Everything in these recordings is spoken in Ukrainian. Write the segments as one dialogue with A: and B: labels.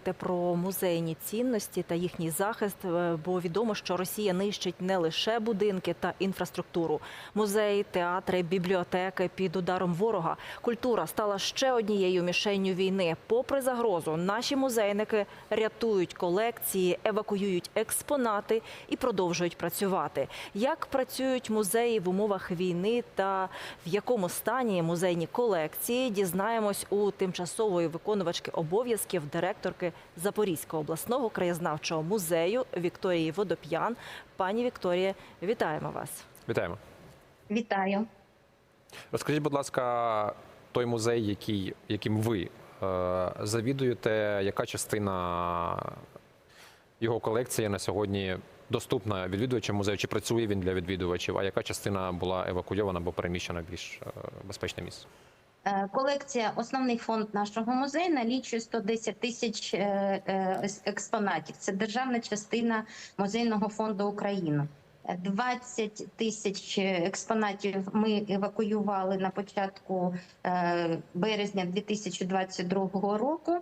A: поговорити про музейні цінності та їхній захист, е, бо відомо, що Росія нищить не лише будинки та інфраструктуру. Музеї, театри, бібліотеки під ударом ворога. Культура стала ще однією мішенню війни. Попри загрозу, наші музейники рятують колекції, евакуюють експонати і продовжують працювати. Як працюють музеї в умовах війни та в якому стані музейні колекції, дізнаємось у тимчасової виконувачки обов'язків директорки Запорізького обласного краєзнавчого музею Вікторії Водоп'ян. Пані Вікторія, вітаємо вас.
B: Вітаємо.
C: Вітаю.
B: Розкажіть, будь ласка, той музей, який, яким ви е, завідуєте, яка частина його колекції на сьогодні доступна відвідувачам музею? Чи працює він для відвідувачів? А яка частина була евакуйована або переміщена в більш е, безпечне місце?
C: Е, Колекція, основний фонд нашого музею налічує 110 тисяч е, е, експонатів. Це державна частина музейного фонду України. Е, 20 тисяч експонатів ми евакуювали на початку березня 2022 року.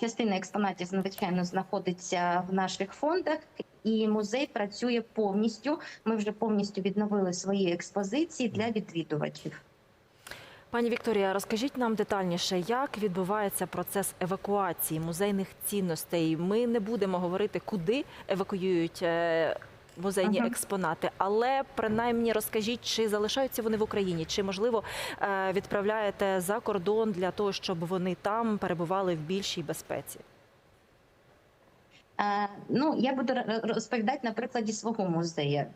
C: Частина експонатів, звичайно, знаходиться в наших фондах, і музей працює повністю. Ми вже повністю відновили свої експозиції для відвідувачів.
A: Пані Вікторія, розкажіть нам детальніше, як відбувається процес евакуації музейних цінностей. Ми не будемо говорити, куди евакуюють е, музейні
C: Ага.
A: експонати, але принаймні розкажіть, чи залишаються вони в Україні, чи можливо е, відправляєте за кордон для того, щоб вони там перебували в більшій безпеці.
C: Е, Ну, я буду розповідати на прикладі свого музею.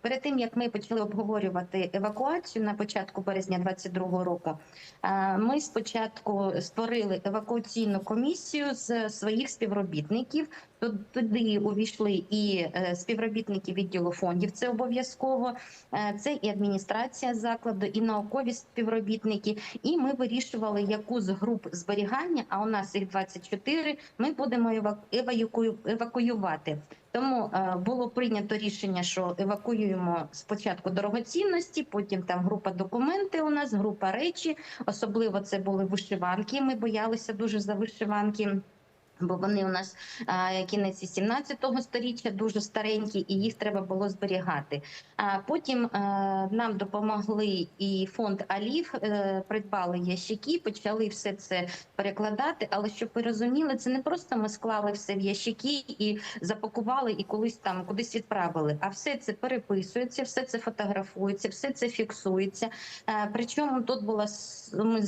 C: Перед тим як ми почали обговорювати евакуацію на початку березня 2022 року, е, ми спочатку створили евакуаційну комісію з своїх співробітників. Ту- Туди увійшли і е, співробітники відділу фондів. Це обов'язково. Е, Це і адміністрація закладу, і наукові співробітники. І ми вирішували, яку з груп зберігання, а у нас їх 24, ми будемо ева- евакуювати. Тому е, було прийнято рішення, що евакуюємо спочатку дорогоцінності, потім там група документи. У нас група речі. Особливо це були вишиванки. Ми боялися дуже за вишиванки. Бо вони у нас а, кінець 17 сторіччя дуже старенькі, і їх треба було зберігати. А потім е, нам допомогли і фонд Алів, е, придбали ящики, почали все це перекладати. Але щоб ви розуміли, це не просто ми склали все в ящики і запакували, і колись там кудись відправили. А все це переписується, все це фотографується, все це фіксується. Е, Причому тут була ми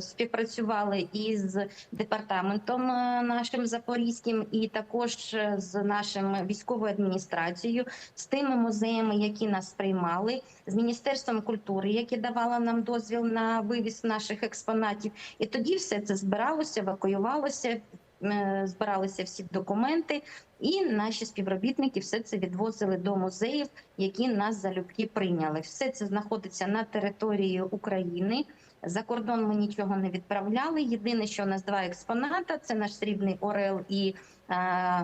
C: співпрацювали із департаментом нашим запорізьким, і також е, з нашим військовою адміністрацією, з тими музеями, які нас приймали, з міністерством культури, яке давало нам дозвіл на вивіз наших експонатів. І тоді все це збиралося, евакуювалося. е, Збиралися всі документи, і наші співробітники все це відвозили до музеїв, які нас залюбки прийняли. Все це знаходиться на території України. За кордон ми нічого не відправляли.Єдине, що у нас два експоната: це наш срібний орел і е,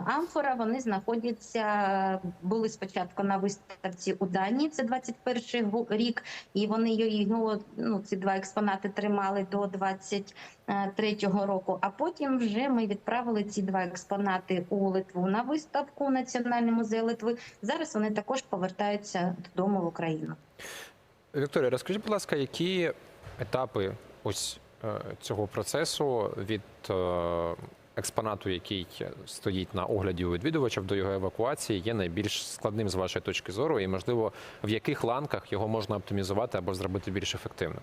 C: амфора. Вони знаходяться були спочатку на виставці у Данії. Це 21 гу- рік, і вони його ну ці два експонати тримали до 23-го року. А потім вже ми відправили ці два експонати у Литву на виставку Національний музей Литви. Зараз вони також повертаються додому в Україну.
B: Вікторія, розкажіть, будь ласка, які етапи ось е, цього процесу від е, експонату, який стоїть на огляді у відвідувачів до його евакуації, є найбільш складним з вашої точки зору, і можливо в яких ланках його можна оптимізувати або зробити більш ефективним?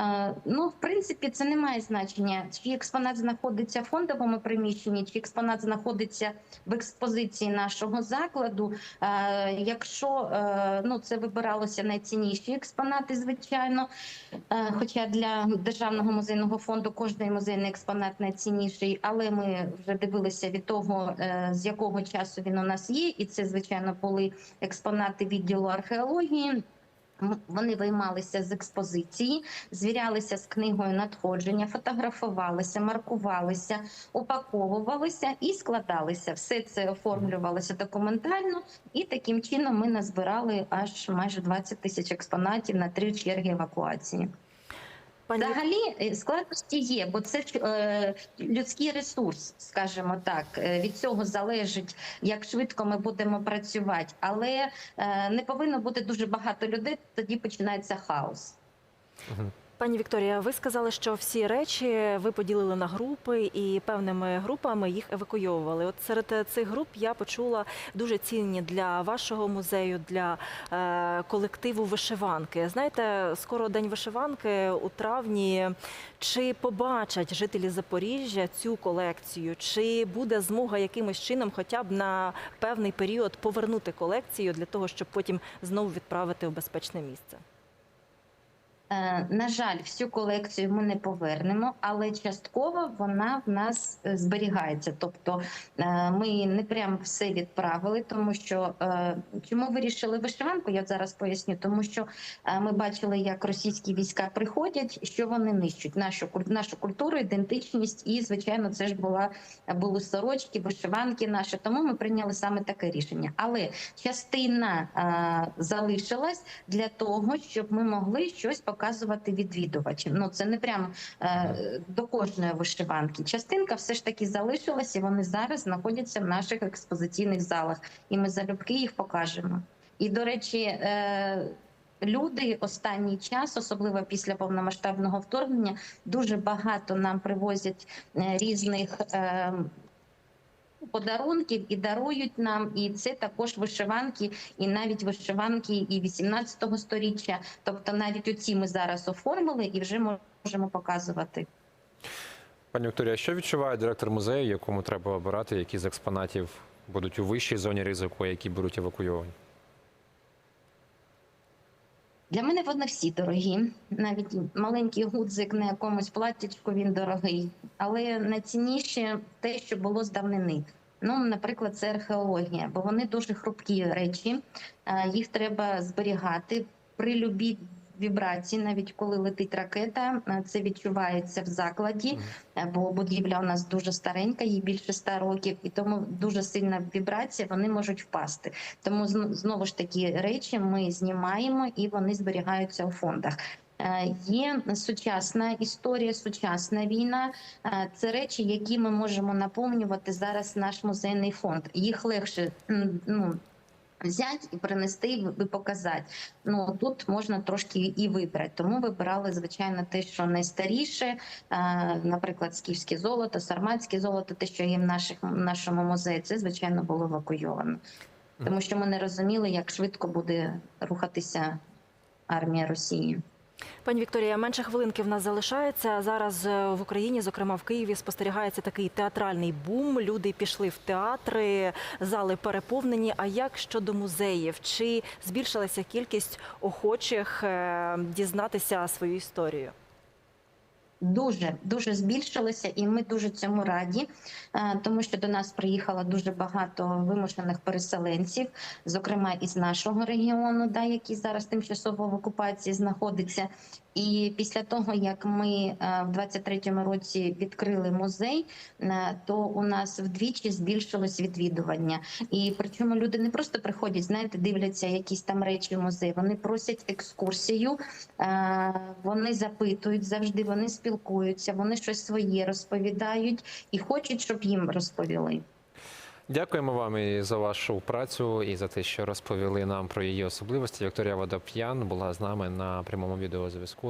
C: Е, Ну, в принципі, це не має значення, чи експонат знаходиться в фондовому приміщенні, чи експонат знаходиться в експозиції нашого закладу. Е, Якщо е, ну це вибиралося найцінніші експонати, звичайно. Хоча для державного музейного фонду кожний музейний експонат найцінніший, але ми вже дивилися від того, з якого часу він у нас є, і це звичайно були експонати відділу археології. Вони виймалися з експозиції, звірялися з книгою надходження, фотографувалися, маркувалися, упаковувалися і складалися. Все це оформлювалося документально, і таким чином ми назбирали аж майже 20 тисяч експонатів на три черги евакуації.
A: Пані
C: Взагалі е, складності є, бо це е, людський ресурс, скажімо так. Е, Від цього залежить, як швидко ми будемо працювати, але е, не повинно бути дуже багато людей. Тоді починається хаос.
A: Пані Вікторія, ви сказали, що всі речі ви поділили на групи і певними групами їх евакуйовували. От серед цих груп я почула дуже цінні для вашого музею, для е, колективу вишиванки. Знаєте, скоро день вишиванки у травні. Чи побачать жителі Запоріжжя цю колекцію? Чи буде змога якимось чином, хоча б на певний період, повернути колекцію для того, щоб потім знову відправити у безпечне місце?
C: Е, На жаль, всю колекцію ми не повернемо, але частково вона в нас е, зберігається. Тобто е, ми не прям все відправили, тому що чому вирішили вишиванку? Я зараз поясню, тому що ми бачили, як російські війська приходять, що вони нищать нашу нашу культуру, ідентичність, і звичайно, це ж була були сорочки, вишиванки наші. Тому ми прийняли саме таке рішення. Але частина залишилась для того, щоб ми могли щось показувати відвідувачам. Ну це не прям е, до кожної вишиванки. Частинка все ж таки залишилась, і вони зараз знаходяться в наших експозиційних залах, і ми залюбки їх покажемо. І до речі. Е, Люди останній час, особливо після повномасштабного вторгнення, дуже багато нам привозять е, різних е, подарунків і дарують нам. І це також вишиванки, і навіть вишиванки і 18-го сторіччя. Тобто, навіть оці ми зараз оформили і вже можемо показувати.
B: Пані Вікторія, що відчуває директор музею, якому треба обирати, які з експонатів будуть у вищій зоні ризику, які будуть евакуйовані?
C: Для мене вони всі дорогі. Навіть маленький гудзик на якомусь платтячку він дорогий. Але найцінніше те, що було з давнини. Ну, наприклад, це археологія, бо вони дуже хрупкі речі. Е, Їх треба зберігати при любій вібрації, навіть коли летить ракета, е, це відчувається в закладі, е, бо будівля у нас дуже старенька, їй більше 100 років, і тому дуже сильна вібрація, вони можуть впасти. Тому знову ж такі речі ми знімаємо і вони зберігаються у фондах. Е, Є сучасна історія, сучасна війна. Це речі, які ми можемо наповнювати зараз. Наш музейний фонд. Їх легше ну, взяти і принести і і показати. Ну тут можна трошки і вибрати. Тому вибирали звичайно те, що найстаріше, е, наприклад, скіфське золото, сарматське золото, те, що є в наших в нашому музеї, це звичайно було евакуйовано. Тому що ми не розуміли, як швидко буде рухатися армія Росії.
A: Пані Вікторія, менше хвилинки в нас залишається. Зараз е, в Україні, зокрема в Києві, спостерігається такий театральний бум. Люди пішли в театри, зали переповнені. А як щодо музеїв? Чи збільшилася кількість охочих е, дізнатися свою історію?
C: Дуже дуже збільшилося, і ми дуже цьому раді, е, тому що до нас приїхало дуже багато вимушених переселенців, зокрема із нашого регіону, да, який зараз тимчасово в окупації знаходиться. І після того, як ми е, в 23-му році відкрили музей, е, то у нас вдвічі збільшилось відвідування. І причому люди не просто приходять, знаєте, дивляться якісь там речі в музей. Вони просять екскурсію, е, вони запитують завжди, вони спілкуються, вони щось своє розповідають і хочуть, щоб їм розповіли.
B: Дякуємо вам і за вашу працю і за те, що розповіли нам про її особливості. Вікторія Водоп'ян була з нами на прямому відеозв'язку.